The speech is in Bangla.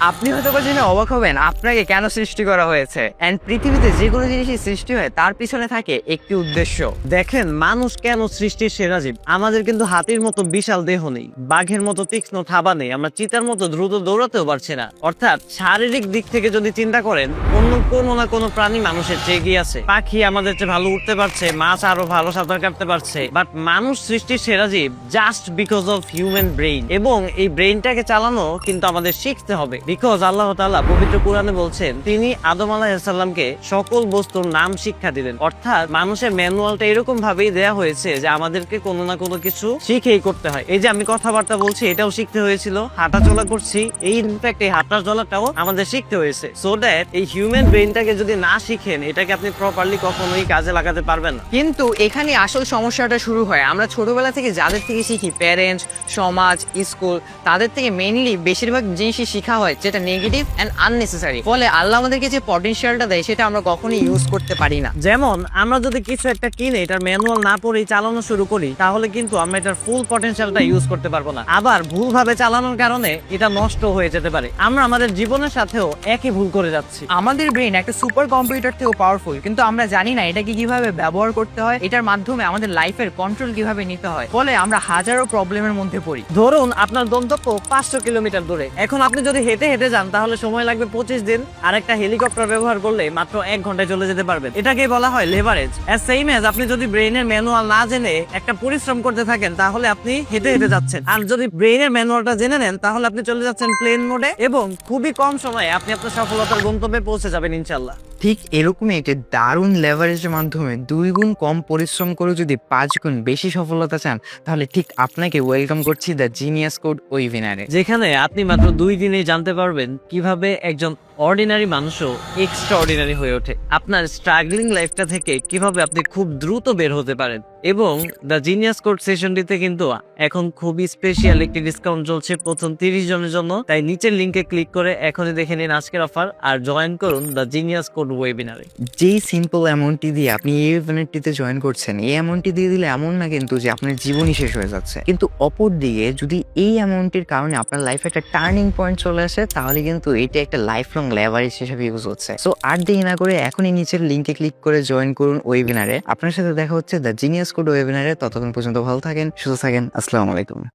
আপনি হয়তো বা জেনে অবাক হবেন, আপনাকে কেন সৃষ্টি করা হয়েছে? এন্ড পৃথিবীতে যে কোনো জিনিসই সৃষ্টি হয়, তার পিছনে থাকে একটি উদ্দেশ্য। দেখেন, মানুষ কেন সৃষ্টির সেরা জীব? আমাদের কিন্তু হাতির মতো বিশাল দেহ নেই, বাঘের মতো তীক্ষ্ণ থাবা নেই, আমরা চিতার মতো দ্রুত দৌড়াতেও পারছি না। অর্থাৎ, শারীরিক দিক থেকে যদি চিন্তা করেন, অন্য কোনো না কোনো প্রাণী মানুষের চেয়ে এগিয়ে আছে। পাখি আমাদের চেয়ে ভালো উঠতে পারছে, মাছ আরও ভালো সাঁতার কাটতে পারছে। বাট মানুষ সৃষ্টির সেরা জীব just because of human brain এবং এই ব্রেইনটাকে চালানো কিন্তু আমাদের শিখতে হবে। বিকজ আল্লাহ তাআলা পবিত্র কোরআনে বলছেন, তিনি আদম আলাহিসাল্লামকে সকল বস্তুর নাম শিক্ষা দিলেন। অর্থাৎ মানুষের ম্যানুয়ালটা এরকম ভাবেই দেয়া হয়েছে যে আমাদেরকে কোনো না কোনো কিছু শিখেই করতে হয়। এই যে আমি কথাবার্তা বলছি, এটাও শিখতে হয়েছিল। হাঁটা চলা করছি, এই ইনফ্যাক্ট এই হাঁটা চলাটাও আমাদের শিখতে হয়েছে। সো দ্যাট এই হিউম্যান ব্রেইনটাকে যদি না শিখেন, এটাকে আপনি প্রপারলি কখনোই কাজে লাগাতে পারবেন না। কিন্তু এখানে আসল সমস্যাটা শুরু হয়। আমরা ছোটবেলা থেকে যাদের থেকে শিখি প্যারেন্টস সমাজ স্কুল তাদের থেকে মেইনলি বেশিরভাগ জিনিসই শিখা হয় যেটা নেগেটিভ অ্যান্ড আননেসেসারি ফলে আল্লাহ আমাদেরকে যে পটেনশিয়ালটা দেয় সেটা আমরা কখনোই ইউজ করতে পারি না। যেমন আমরা যদি কিছু একটা কিনে এটার ম্যানুয়াল না পড়েই চালানো শুরু করি তাহলে কিন্তু আমরা এটার ফুল পটেনশিয়ালটা ইউজ করতে পারব না। আবার ভুলভাবে চালানোর কারণে এটা নষ্ট হয়ে যেতে পারে। আমরা আমাদের জীবনের সাথেও একই ভুল করে যাচ্ছি। আমাদের ব্রেন একটা সুপার কম্পিউটার থেকেও পাওয়ারফুল কিন্তু আমরা জানি না এটাকে কীভাবে ব্যবহার করতে হয় এটার মাধ্যমে আমাদের লাইফের কন্ট্রোল কীভাবে নিতে হয়। ফলে আমরা হাজারো প্রবলেমের মধ্যে পড়ি। ধরুন আপনার গন্তব্য পাঁচশো কিলোমিটার দূরে। এখন আপনি যদি হেঁটে হেঁটে যান, তাহলে সময় লাগবে পঁচিশ দিন। আর একটা হেলিকপ্টার ব্যবহার করলে মাত্র এক ঘন্টায় চলে যেতে পারবেন। এটাকে বলা হয় লেভারেজ অ্যাজ সেম এজ আপনি যদি ব্রেইনের ম্যানুয়াল না জেনে একটা পরিশ্রম করতে থাকেন, তাহলে আপনি হেঁটে হেঁটে যাচ্ছেন। আর যদি ব্রেইনের ম্যানুয়ালটা জেনে নেন, তাহলে আপনি চলে যাচ্ছেন প্লেন মোডে এবং খুবই কম সময়ে আপনি আপনার সফলতার গন্তব্যে পৌঁছে যাবেন ইনশাল্লাহ ঠিক এরকমই একটি দারুণ লেভারেজের মাধ্যমে দুই গুণ কম পরিশ্রম করে যদি পাঁচ গুণ বেশি সফলতা চান, তাহলে ঠিক আপনাকে ওয়েলকাম করছি দ্য জিনিয়াস কোড ওয়েবিনারে যেখানে আপনি মাত্র দুই দিনে জানতে পারবেন কীভাবে একজন অর্ডিনারি মানুষও এক্সট্রা অর্ডিনারি হয়ে ওঠে। আপনার স্ট্রাগলিং লাইফটা থেকে কীভাবে আপনি খুব দ্রুত বের হতে পারেন এবং দ্য জিনিয়াস কোড সেশনটিতে কিন্তু এখন খুবই স্পেশাল একটি ডিসকাউন্ট চলছে প্রথম তিরিশ জনের জন্য। তাই নিচের লিঙ্কে ক্লিক করে এখনই দেখে নিন আজকের অফার আর জয়েন করুন দ্য জিনিয়াস কোড ওয়েবিনারে যেই সিম্পল অ্যামাউন্টটি দিয়ে আপনি এই ইভেন্টটিতে জয়েন করছেন, এই অ্যামাউন্টটি দিয়ে দিলে এমন না কিন্তু যে আপনার জীবনই শেষ হয়ে যাচ্ছে। কিন্তু অপর দিকে যদি এই অ্যামাউন্টের কারণে আপনার লাইফে একটা টার্নিং পয়েন্ট চলে আসে, তাহলে কিন্তু এটা একটা লাইফ লং লেভারেজ হিসেবে ইউজ হচ্ছে। সো আর দেরি না করে এখনই নিচের লিঙ্কে ক্লিক করে জয়েন করুন ওয়েবিনারে আপনার সাথে দেখা হচ্ছে দ্য জিনিয়াস কোড ওয়েবিনারে ততক্ষণ পর্যন্ত ভালো থাকেন, সুস্থ থাকেন। আসসালামু আলাইকুম।